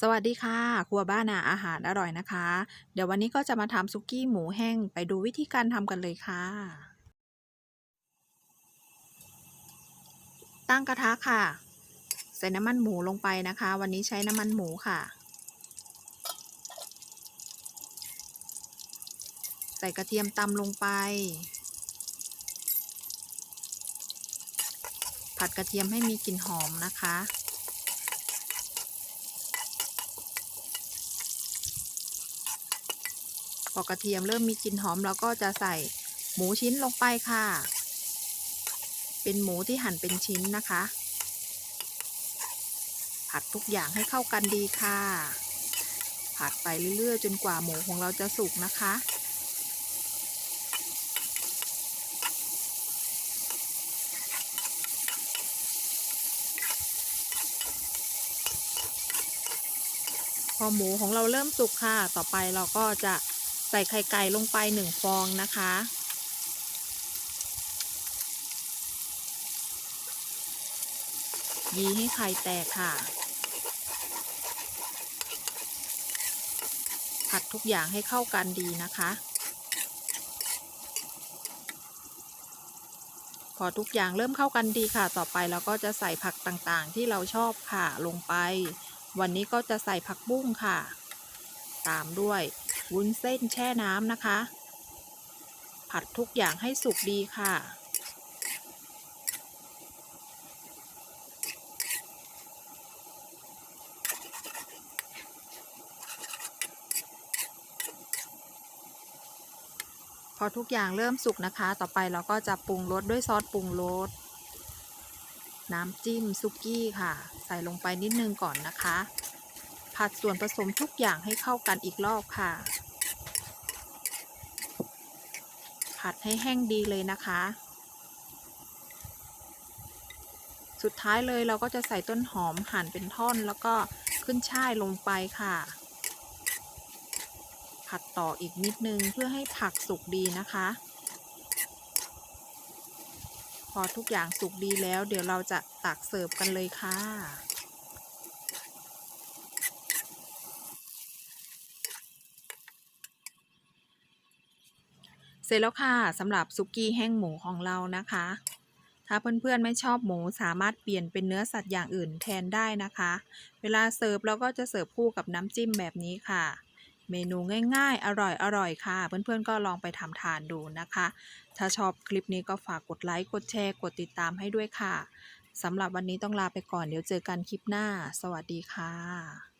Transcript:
สวัสดีค่ะ ครัวบ้านาอาหารอร่อยนะคะ เดี๋ยววันนี้ก็จะมาทำซุกี้หมูแห้ง ไปดูวิธีการทำกันเลยค่ะ ตั้งกระทะค่ะ ใส่น้ำมันหมูลงไปนะคะ วันนี้ใช้น้ำมันหมูค่ะ ใส่กระเทียมตำลงไป ผัดกระเทียมให้มีกลิ่นหอมนะคะ พอกระเทียมเริ่มมีกลิ่นหอมเราก็จะใส่หมูชิ้นลงไปค่ะ เป็นหมูที่หั่นเป็นชิ้นนะคะ ผัดทุกอย่างให้เข้ากันดีค่ะ ผัดไปเรื่อยๆ จนกว่าหมูของเราจะสุกนะคะพอหมูของเราเริ่มสุกค่ะ ต่อไปเราก็จะ ใส่ไข่ไก่ลงไปหนึ่งฟองนะคะ ยีให้ไข่แตกค่ะ ผัดทุกอย่างให้เข้ากันดีนะคะ พอทุกอย่างเริ่มเข้ากันดีค่ะ ต่อไปเราก็จะใส่ผักต่างๆ ที่เราชอบค่ะลงไป วันนี้ก็จะใส่ผักบุ้งค่ะ ตามด้วย วุ้นเส้นแช่น้ำนะคะ ผัดทุกอย่างให้สุกดีค่ะ พอทุกอย่างเริ่มสุกนะคะ ต่อไปเราก็จะปรุงรสด้วยซอสปรุงรสน้ำจิ้มซุกี้ค่ะ ใส่ลงไปนิดนึงก่อนนะคะ ผัดส่วนผสมทุกอย่างให้เข้ากันอีกรอบค่ะ ผัดให้แห้งดีเลยนะคะ สุดท้ายเลยเราก็จะใส่ต้นหอมหั่นเป็นท่อนแล้วก็ขึ้นช่ายลงไปค่ะ ผัดต่ออีกนิดนึงเพื่อให้ผักสุกดีนะคะ พอทุกอย่างสุกดีแล้ว เดี๋ยวเราจะตักเสิร์ฟกันเลยค่ะ เสร็จแล้วค่ะสำหรับซุกี้แห้งหมูของเรานะคะ ถ้าเพื่อนๆไม่ชอบหมูสามารถเปลี่ยนเป็นเนื้อสัตว์อย่างอื่นแทนได้นะคะ เวลาเสิร์ฟเราก็จะเสิร์ฟคู่กับน้ำจิ้มแบบนี้ค่ะ เมนูง่ายๆ อร่อยๆค่ะ เพื่อนๆก็ลองไปทำทานดูนะคะ ถ้าชอบคลิปนี้ก็ฝากกดไลค์กดแชร์กดติดตามให้ด้วยค่ะสำหรับวันนี้ต้องลาไปก่อนเดี๋ยวเจอกันคลิปหน้า สวัสดีค่ะ